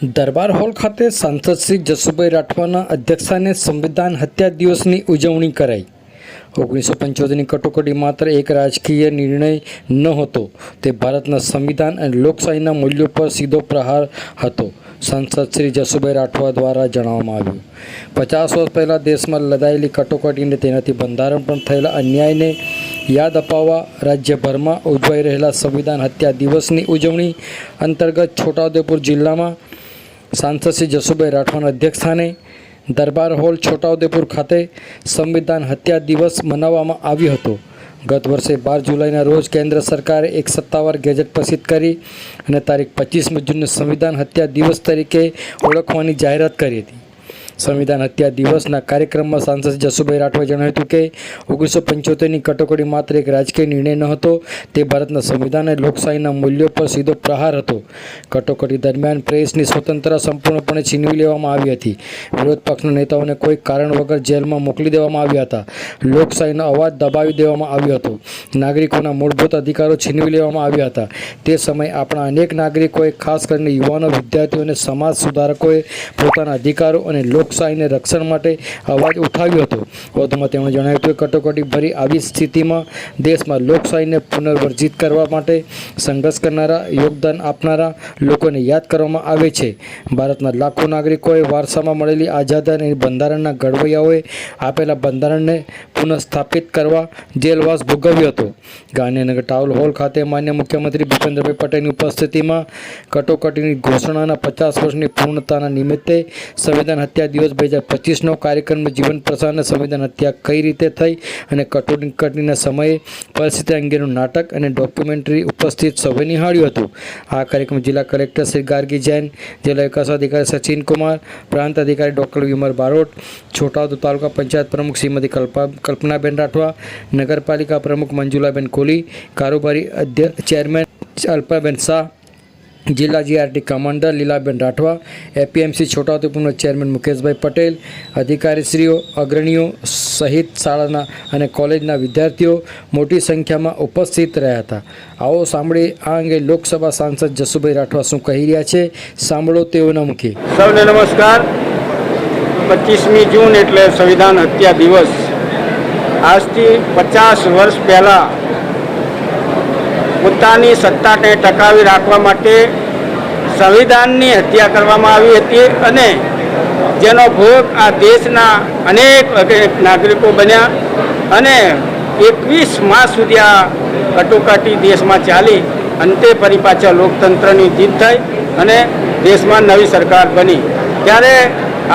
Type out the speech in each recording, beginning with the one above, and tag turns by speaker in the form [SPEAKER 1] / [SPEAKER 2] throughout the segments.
[SPEAKER 1] દરબાર hall ખાતે સાંસદ શ્રી જસુભાઈ રાઠવાના અધ્યક્ષાને સંવિધાન હત્યા દિવસની ઉજવણી કરાઈ. ઓગણીસો પંચોતેરની કટોકટી માત્ર એક રાજકીય નિર્ણય ન હતો, તે ભારતના સંવિધાન અને લોકશાહીના મૂલ્યો પર સીધો પ્રહાર હતો, સાંસદ શ્રી જસુભાઈ રાઠવા દ્વારા જણાવવામાં આવ્યું. પચાસ વર્ષ પહેલાં દેશમાં લદાયેલી કટોકટીને તેનાથી બંધારણ પણ થયેલા અન્યાયને યાદ અપાવવા રાજ્યભરમાં ઉજવાઈ રહેલા સંવિધાન હત્યા દિવસની ઉજવણી અંતર્ગત છોટાઉદેપુર જિલ્લામાં સાંસદ શ્રી જસુભાઈ રાઠવાના અધ્યક્ષસ્થાને દરબાર હોલ છોટાઉદેપુર ખાતે સંવિધાન હત્યા દિવસ મનાવવામાં આવ્યો હતો. ગત વર્ષે બાર જુલાઈના રોજ કેન્દ્ર સરકારે એક સત્તાવાર ગેજેટ પ્રસિદ્ધ કરી અને તારીખ પચીસમી જૂનને સંવિધાન હત્યા દિવસ તરીકે ઓળખવાની જાહેરાત કરી હતી. સંવિધાન હત્યા દિવસના કાર્યક્રમમાં સાંસદ જસુભાઈ રાઠવાએ જણાવ્યું હતું કે, ઓગણીસો પંચોતેરની કટોકટી માત્ર એક રાજકીય નિર્ણય ન હતો, તે ભારતના સંવિધાન અને લોકશાહીના મૂલ્યો પર સીધો પ્રહાર હતો. કટોકટી દરમિયાન પ્રેસની સ્વતંત્રતા સંપૂર્ણપણે છીનવી લેવામાં આવી હતી. વિરોધ પક્ષના નેતાઓને કોઈ કારણ વગર જેલમાં મોકલી દેવામાં આવ્યા હતા. લોકશાહીનો અવાજ દબાવી દેવામાં આવ્યો હતો. નાગરિકોના મૂળભૂત અધિકારો છીનવી લેવામાં આવ્યા હતા. તે સમયે આપણા અનેક નાગરિકોએ, ખાસ કરીને યુવાનો, વિદ્યાર્થીઓ અને સમાજ સુધારકોએ પોતાના અધિકારો અને લોકશાહીને રક્ષણ માટે અવાજ ઉઠાવ્યો હતો. વધુમાં તેમણે જણાવ્યું હતું કે કટોકટી ભરી આવી સ્થિતિમાં દેશમાં લોકશાહીને પુનર્વર્જિત કરવા માટે સંઘર્ષ કરનારા, યોગદાન આપનારા લોકોને યાદ કરવામાં આવે છે. ભારતના લાખો નાગરિકોએ વારસામાં મળેલી આઝાદી અને બંધારણના ઘડવૈયાઓએ આપેલા બંધારણને પુનઃસ્થાપિત કરવા જેલવાસ ભોગવ્યો હતો. ગાંધીનગર ટાઉન હોલ ખાતે માન્ય મુખ્યમંત્રી ભૂપેન્દ્રભાઈ પટેલની ઉપસ્થિતિમાં કટોકટીની ઘોષણાના પચાસ વર્ષની પૂર્ણતાના નિમિત્તે સંવિધાન હત્યા દિવસ બે હજાર પચીસનો કાર્યક્રમ જીવન પ્રસારને સંવિધાન હત્યા કઈ રીતે થઈ અને કટોકટીના સમયે પરિસ્થિતિ અંગેનું નાટક અને ડોક્યુમેન્ટરી ઉપસ્થિત સૌએ નિહાળ્યું હતું. આ કાર્યક્રમ જિલ્લા કલેક્ટર શ્રી ગાર્ગી જૈન, જિલ્લા વિકાસ અધિકારી સચિન કુમાર, પ્રાંત અધિકારી ડૉક્ટર વિમર બારોટ છોટાઉદ તાલુકા પંચાયત પ્રમુખ શ્રીમતી કલ્પા, કલ્પનાબેન રાઠવા, નગરપાલિકા પ્રમુખ મંજુલાબેન કોહલી, કારોબારી અધ્યક્ષ ચેરમેન અલ્પાબેન શાહ જિલ્લા GRT commander Lilaben Rathwa APMC છોટાઉદેપુરના chairman Mukeshbhai Patel, અધિકારીશ્રીઓ, અગ્રણીઓ સહિત શાળાના અને કોલેજના વિદ્યાર્થીઓ મોટી સંખ્યામાં ઉપસ્થિત રહ્યા હતા. આવો સાંભળી આ અંગે લોકસભા સાંસદ જસુભાઈ રાઠવા શું કહી રહ્યા છે, સાંભળો તેઓના મુખી.
[SPEAKER 2] સૌને નમસ્કાર. પચીસમી જૂન એટલે સંવિધાન હત્યા દિવસ. આજથી પચાસ વર્ષ પહેલાં પોતાની સત્તાને ટકાવી રાખવા માટે સંવિધાનની હત્યા કરવામાં આવી હતી અને જેનો ભોગ આ દેશના અનેક નાગરિકો બન્યા અને એકવીસ માસ સુધી આ કટોકટી દેશમાં ચાલી. અંતે ફરી પાછા લોકતંત્રની જીત થઈ અને દેશમાં નવી સરકાર બની. ત્યારે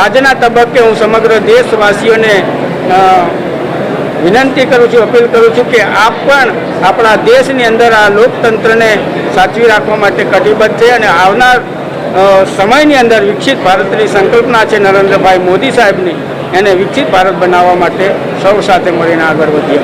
[SPEAKER 2] આજના તબક્કે હું સમગ્ર દેશવાસીઓને વિનંતી કરું છું, અપીલ કરું છું કે આપ પણ આપણા દેશની અંદર આ લોકતંત્રને સાચવી રાખવા માટે કટિબદ્ધ છે અને આવનાર સમયની અંદર વિકસિત ભારતની સંકલ્પના છે નરેન્દ્રભાઈ મોદી સાહેબની, એને વિકસિત ભારત બનાવવા માટે સૌ સાથે મળીને આગળ વધીએ.